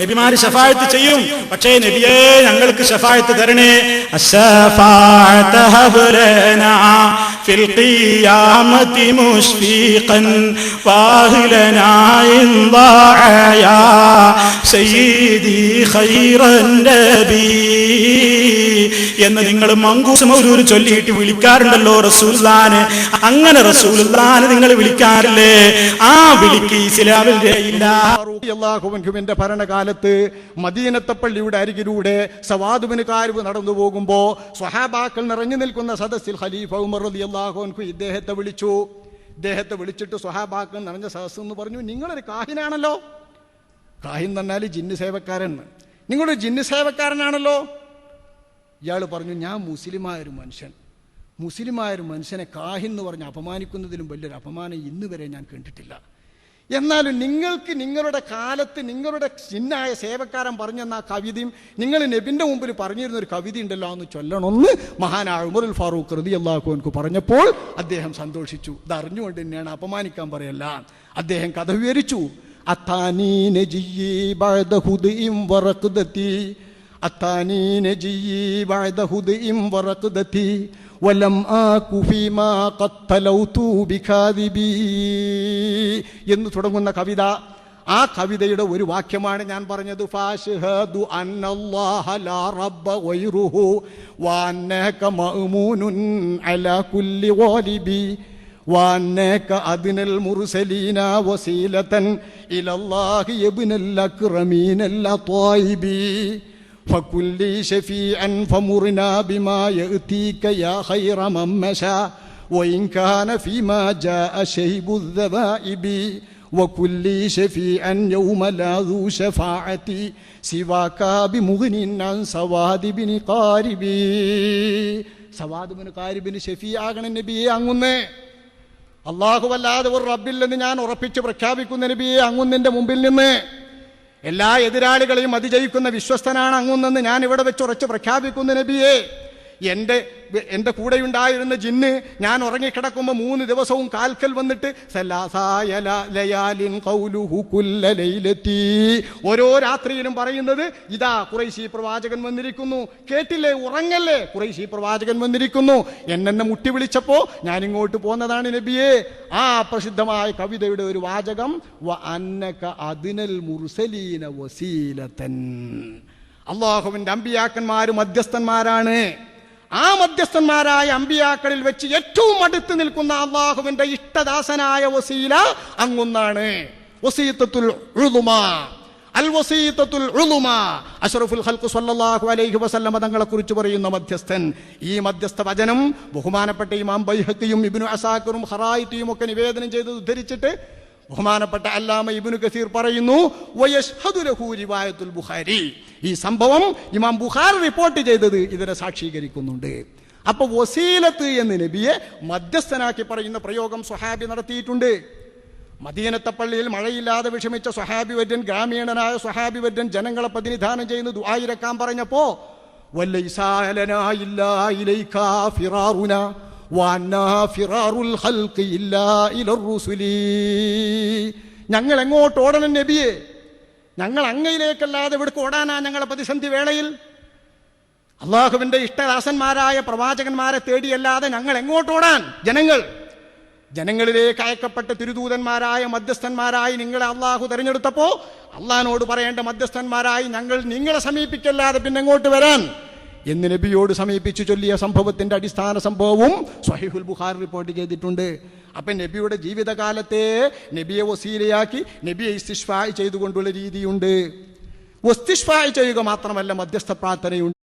നബിമാര് ഷഫായത്ത് ചെയ്യും. പക്ഷേ നബിയെ ഞങ്ങൾക്ക് ഷഫായത്ത് തരണേ. ഫിൽ ഖിയാമതി മുഷ്ഫീഖൻ വാഹിലനാ സയ്യിദി ഖൈറൻ നബീ. എന്ന് നിങ്ങൾ ഒരു ചൊല്ലിയിട്ട് വിളിക്കാറുണ്ടല്ലോ റസൂൽദാന് അങ്ങനെ റസൂൽദാന് നിങ്ങൾ വിളിക്കാറില്ലേ? ആ വിളിക്ക് ഇസ്ലാമിന്റെ ഭരണകാലത്ത് മദീനത്തപ്പള്ളിയുടെ അരികിലൂടെ സവാദുബിന് കാരുവ് നടന്നു പോകുമ്പോ സ്വഹാബാക്കൾ നിറഞ്ഞു നിൽക്കുന്ന സദസ്സിൽ ഖലീഫ ഉമർ അലി അള്ളാഹുൻഖു ഇദ്ദേഹത്തെ വിളിച്ചു. ഇദ്ദേഹത്തെ വിളിച്ചിട്ട് സ്വഹാബാക്കൾ നിറഞ്ഞ സദസ്സ് എന്ന് പറഞ്ഞു നിങ്ങളൊരു കാഹിനാണല്ലോ. കാഹിൻ പറഞ്ഞാൽ ജിന്ന് സേവക്കാരൻ. നിങ്ങളൊരു ജിന്ന് സേവക്കാരനാണല്ലോ. ഇയാൾ പറഞ്ഞു ഞാൻ മുസ്ലിമായൊരു മനുഷ്യൻ. മുസ്ലിമായൊരു മനുഷ്യനെ കാഹിന്ന് പറഞ്ഞ് അപമാനിക്കുന്നതിലും വലിയൊരു അപമാനം ഇന്ന് വരെ ഞാൻ കണ്ടിട്ടില്ല. എന്നാലും നിങ്ങൾക്ക് നിങ്ങളുടെ കാലത്ത് നിങ്ങളുടെ ചിന്നായ സേവക്കാരൻ പറഞ്ഞെന്ന ആ കവിതയും നിങ്ങൾ നെബിന്റെ മുമ്പിൽ പറഞ്ഞിരുന്ന ഒരു കവിത ഉണ്ടല്ലോ എന്ന് ചൊല്ലണമെന്ന് മഹാനായ ഉമറുൽ ഫാറൂഖ് റതി അള്ളാഹുൻക്ക് പറഞ്ഞപ്പോൾ അദ്ദേഹം സന്തോഷിച്ചു. ഇത് അറിഞ്ഞുകൊണ്ട് തന്നെയാണ് അപമാനിക്കാൻ പറയല്ല. അദ്ദേഹം കഥ വിവരിച്ചു. അത്താനീ أتاني نجي بعد هدئ ورقدتي ولم آك فيما قد تلوت بكاذبي എന്ന് തുടങ്ങുന്ന കവിത ആ കവിതയുടെ ഒരു വാക്യമാണ് ഞാൻ പറഞ്ഞത് ഫാഷ്ഹദു അന്നല്ലാഹ ലാ റബ്ബ ഗൈറുഹു വഅന്നക മഅ്മൂനുൻ അലാ കുല്ലി ഗാലിബി وأنك أدنى المرسلين وسيلة إلى الله يا ابن الأكرمين الطيبين فكل شفيعا فمرنا بما يأتيك يا خير من مشى وإن كان فيما جاء شيب الذبائب وكل شفيعا يوم لا ذو شفاعة سواك بمغن عن سواد بن قارب سواد بن قارب ഷഫീആകണ നബിയെ അങ്ങുന്നേ അള്ളാഹുവല്ലാതെ ഒരു റബ്ബില്ലെന്ന് ഞാൻ ഉറപ്പിച്ച് പ്രഖ്യാപിക്കുന്ന നബിയെ അങ്ങുന്നിന്റെ മുമ്പിൽ നിന്ന് എല്ലാ എതിരാളികളെയും അതിജയിക്കുന്ന വിശ്വസ്തനാണ് അങ്ങുന്നെന്ന് ഞാൻ ഇവിടെ വെച്ച് ഉറച്ച് പ്രഖ്യാപിക്കുന്നു നബിയെ. എന്റെ എന്റെ കൂടെയുണ്ടായിരുന്ന ജിന്ന് ഞാൻ ഉറങ്ങിക്കിടക്കുമ്പോൾ മൂന്ന് ദിവസവും കാൽക്കൽ വന്നിട്ട്. ഓരോ രാത്രിയിലും പറയുന്നത് ഇതാ കുറേശി പ്രവാചകൻ വന്നിരിക്കുന്നു. കേട്ടില്ലേ? ഉറങ്ങല്ലേ? കുറേശി പ്രവാചകൻ വന്നിരിക്കുന്നു. എന്നെന്നെ മുട്ടി വിളിച്ചപ്പോൾ ഞാൻ ഇങ്ങോട്ട് പോന്നതാണ് നബിയെ. ആ പ്രസിദ്ധമായ കവിതയുടെ ഒരു വാചകം അന്നക അതിനൽ മുർസലീന വസീലത്തൻ അള്ളാഹുവിന്റെ അമ്പിയാക്കന്മാര് മധ്യസ്ഥന്മാരാണ്. ആ മധ്യസ്ഥന്മാരായ അമ്പിയാക്കളിൽ വെച്ച് ഏറ്റവും അടുത്ത് നിൽക്കുന്ന അള്ളാഹുവിന്റെ ഇഷ്ടദാസനായ വസീല അങ്ങൊന്നാണ്. വസീത്തത്തുൽ ഉളുമ അൽ വസീത്തത്തുൽ ഉളുമ അഷ്റഫുൽ ഖൽഖ് സല്ലല്ലാഹു അലൈഹി വസല്ലമ തങ്ങളെ കുറിച്ച് പറയുന്ന മധ്യസ്ഥൻ. ഈ മധ്യസ്ഥ വചനം ബഹുമാനപ്പെട്ട ഇമാം ബൈഹക്കിയും ഇബ്നു അസാക്കറും ഹറായിറ്റിയും ഒക്കെ നിവേദനം ചെയ്ത് ഉദ്ധരിച്ചിട്ട് ബഹുമാനപ്പെട്ട അല്ലാമ ഇബിനു കസീർ പറയുന്നു ബുഖാരി. ഈ സംഭവം ഇമാം ബുഖാർ റിപ്പോർട്ട് ചെയ്തത് ഇതിനെ സാക്ഷീകരിക്കുന്നുണ്ട്. അപ്പൊ വസീലത്ത് എന്ന് നബിയെ മധ്യസ്ഥനാക്കി പറയുന്ന പ്രയോഗം സ്വഹാബി നടത്തിയിട്ടുണ്ട്. മദീനത്തെ പള്ളിയിൽ മഴയില്ലാതെ വിഷമിച്ച സ്വഹാബി വര്യൻ ഗ്രാമീണനായ സ്വഹാബി വര്യൻ ജനങ്ങളെ പ്രതിനിധാനം ചെയ്യുന്ന ദുആയിരക്കാൻ പറഞ്ഞപ്പോ വല്ലൈസാലനാ ഞങ്ങൾ എങ്ങോട്ട് ഓടണം നബിയെ? ഞങ്ങൾ അങ്ങയിലേക്കല്ലാതെ ഇവിടേക്ക് ഓടാനാ ഞങ്ങളെ പ്രതിസന്ധി വേളയിൽ? അള്ളാഹുവിന്റെ ഇഷ്ടദാസന്മാരായ പ്രവാചകന്മാരെ തേടിയല്ലാതെ ഞങ്ങൾ എങ്ങോട്ട് ഓടാൻ? ജനങ്ങൾ ജനങ്ങളിലേക്ക് അയക്കപ്പെട്ട തിരുദൂതന്മാരായ മധ്യസ്ഥന്മാരായി നിങ്ങളെ അള്ളാഹു തിരഞ്ഞെടുത്തപ്പോൾ അള്ളഹാനോട് പറയേണ്ട മധ്യസ്ഥന്മാരായി ഞങ്ങൾ നിങ്ങളെ സമീപിക്കല്ലാതെ പിന്നെ എങ്ങോട്ട് വരാൻ? എന്ന് നബിയോട് സമീപിച്ചു ചൊല്ലിയ സംഭവത്തിന്റെ അടിസ്ഥാന സംഭവവും സ്വഹിഹുൽ ബുഖാർ റിപ്പോർട്ട് ചെയ്തിട്ടുണ്ട്. അപ്പം നബിയുടെ ജീവിതകാലത്തെ നബിയെ വസീലയാക്കി നബിയെ ഇസ്തിഷ്ഫായ് ചെയ്തുകൊണ്ടുള്ള രീതിയുണ്ട്. വസ്തിഷ്ഫായ് ചെയ്യുക മാത്രമല്ല മധ്യസ്ഥ പ്രാർത്ഥനയുണ്ട്.